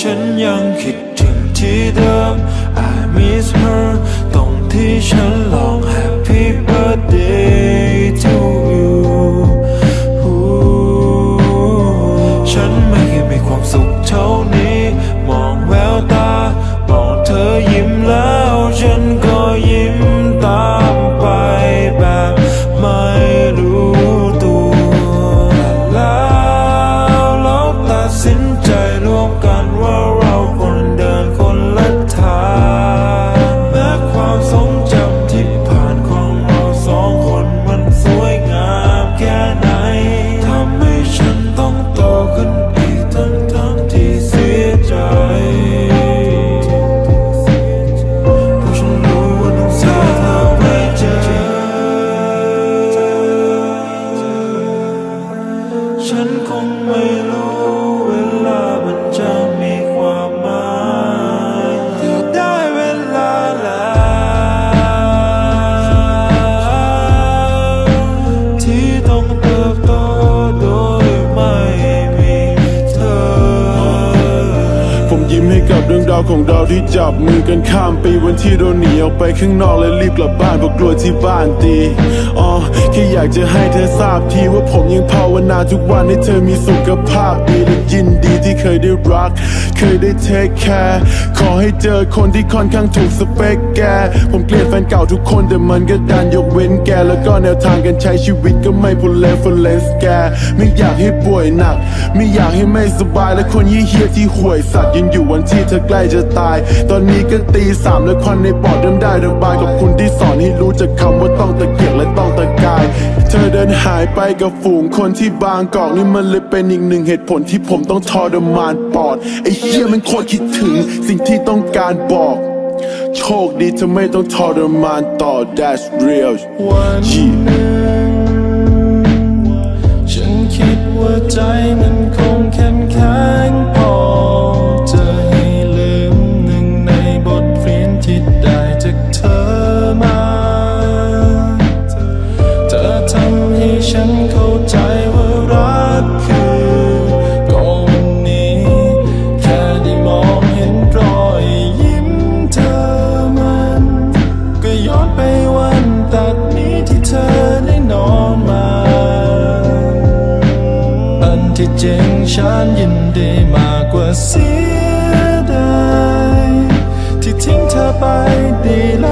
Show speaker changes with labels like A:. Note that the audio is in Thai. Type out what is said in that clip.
A: ฉันยังคิดถึงที่เดิม I miss her ตรงที่ฉันหลอก
B: ผมยิ้มให้กับเรื่องราวของเราที่จับมือกันข้ามปีวันที่เราหนีออกไปข้างนอกและรีบกลับบ้านเพราะกลัวที่บ้านตีอ๋อแค่อยากจะให้เธอทราบทีว่าผมยังภาวนาทุกวันให้เธอมีสุขภาพดีและยินดีที่เคยได้รัก เคยได้เทคแคร์ขอให้เจอคนที่ค่อนข้างถูกสเปคแก ผมเกลียดแฟนเก่าทุกคนแต่มันก็ดันยกเว้นแก แล้วก็แนวทางการใช้ชีวิตก็ไม่พูดเลฟเลสแก ไม่อยากให้ป่วยหนัก ไม่อยากให้ไม่สบายและคนยี่เฮียที่ห่วยสัตว์ยังอยู่วันที่เธอใกล้จะตาย ตอนนี้ก็ตีสามและควันในปอดเริ่มได้ระบายกับคุณที่สอนให้รู้จักคำว่าต้องตะเกียกและต้องตะกาย เธอเดินหายไปกับฝูงคนที่บางกอกนี่มันเลยเป็นอีกหนึ่งเหตุผลที่ผมต้องทรมานปอดไอ้เฮียมันโคตรคิดถึงสิ่งที่ต้องการบอกโชคดีเธอไม่ต้องทรมานต่อ that's real
A: วัน
B: Yeah
A: หนึ่งฉันคิดว่าใจมัน ที่จริงฉันยินดีมากกว่าเสียดายที่ทิ้งเธอไปดีแล้ว